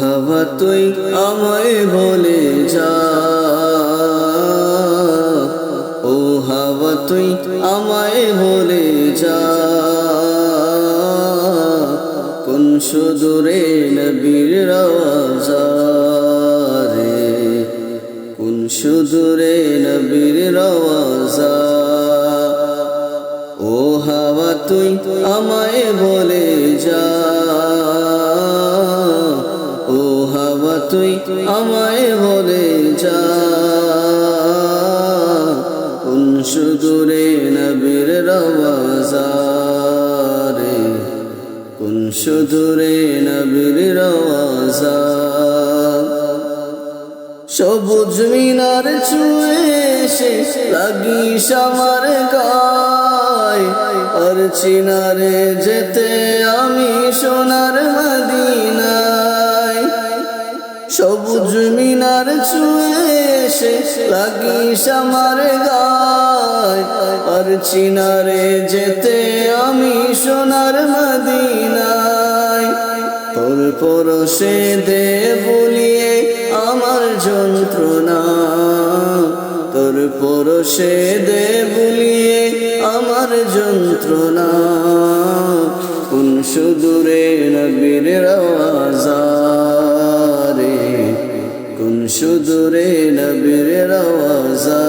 হাওয়া তুই আমায় বলে যা। ও হাওয়া তুই আমায় বলে যা। কোন সুদূরে নবীর রে? কোন সুদূরে নবীর রওজা? ও হাওয়া তুই আমায় বলে যা। তুই আমায় বলে যা। কোন সুদূরে নবীর রে কোন সুদূরে নবীর রওজা সবুজ মিনার ছুঁয়ে এসে লাগিস আমার গায়। আর চিনারে যেতে আমি সোনার মদিনায়। সবুজ মিনার ছুঁয়ে এসে লাগিস আমার গায়। আর চিনারে যেতে আমি সোনার মদিনায়। তোর পরশে দে বলিয়ে আমার যন্ত্রণা। তোর পরশে দে বলিয়ে আমার যন্ত্রণা। কোন সুদূরে নবীর রে সুদূরে নবীর রওয়াজা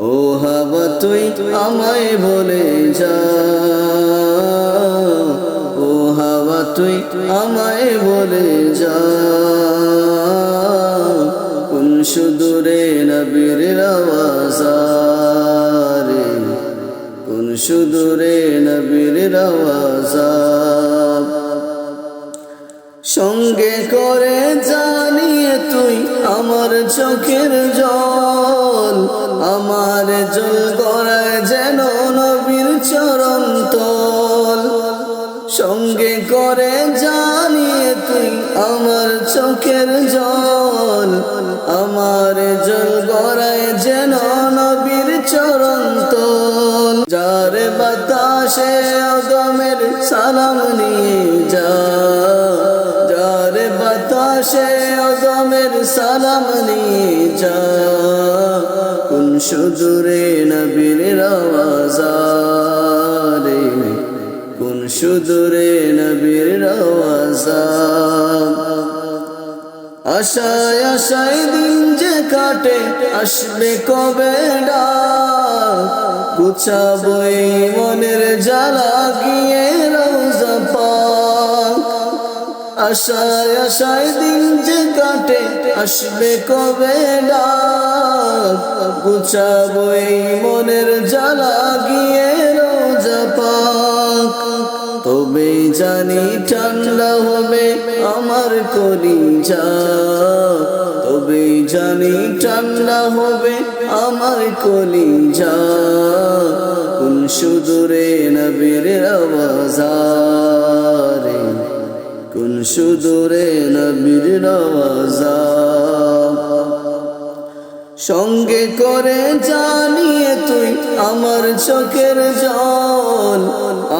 ও হাওয়া তুই আমায় বলে যা। ও হাওয়া তুই আমায় বলে যা। কোন সুদূরে নবীর রওয়াজা রে? কোন সুদূরে নবীর রওয়াজা করে জানিয়ে তুই আমার চোখের জল। আমার জল গড়ায় যেন নবীর চরণ তল। সঙ্গে করে জানিয়ে তুই আমার চোখের জল। আমার জল গড়ায় যেন নবীর চরণ তল। যার বাতাসে অদমের সালাম নিয়ে যা। বাতাসে অদমের সালাম নিয়ে যা কোন সুদূরে নবীর রওয়াজা রে কোন সুদূরে নবীর রওয়াজা আশায় আশায় দিন যে কাটে, আসবে কবে ডাক? গুছাবই মনের জ্বালা, গিয়ে রোজা পাক আশায় আশায় দিন যে কাটে, আসবে কবে ডাক? গুছাবই মনের জ্বালা, গিয়ে রোজা পাক। তবেই জানি ঠান্ডা হবে আমার কলিজা। তবেই জানি ঠান্ডা হবে আমার কলিজা। কোন সুদূরে নবীর আওয়াজারে কোন সুদূরে নবীর আওয়াজা সঙ্গে করে জানিয়ে তুই আমার চোখের জল,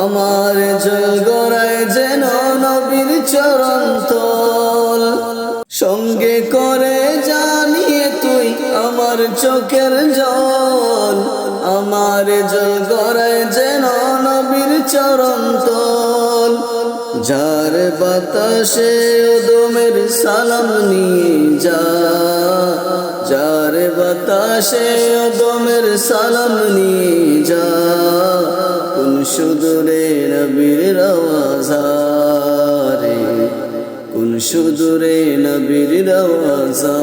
আমার জল গড়ায় যেন নবীর চরণ তল। সঙ্গে করে জানিয়ে তুই আমার চোখের জল, আমার জল গড়ায় যেন নবীর চরণ তল। যার বাতাসে উদমের সালাম নিয়ে যা, যার বাতাসে উদমের সালাম নিয়ে যা, কোন সুদূরে নবীর রওয়াজা রে, কোন সুদূরে নবীর রওয়াজা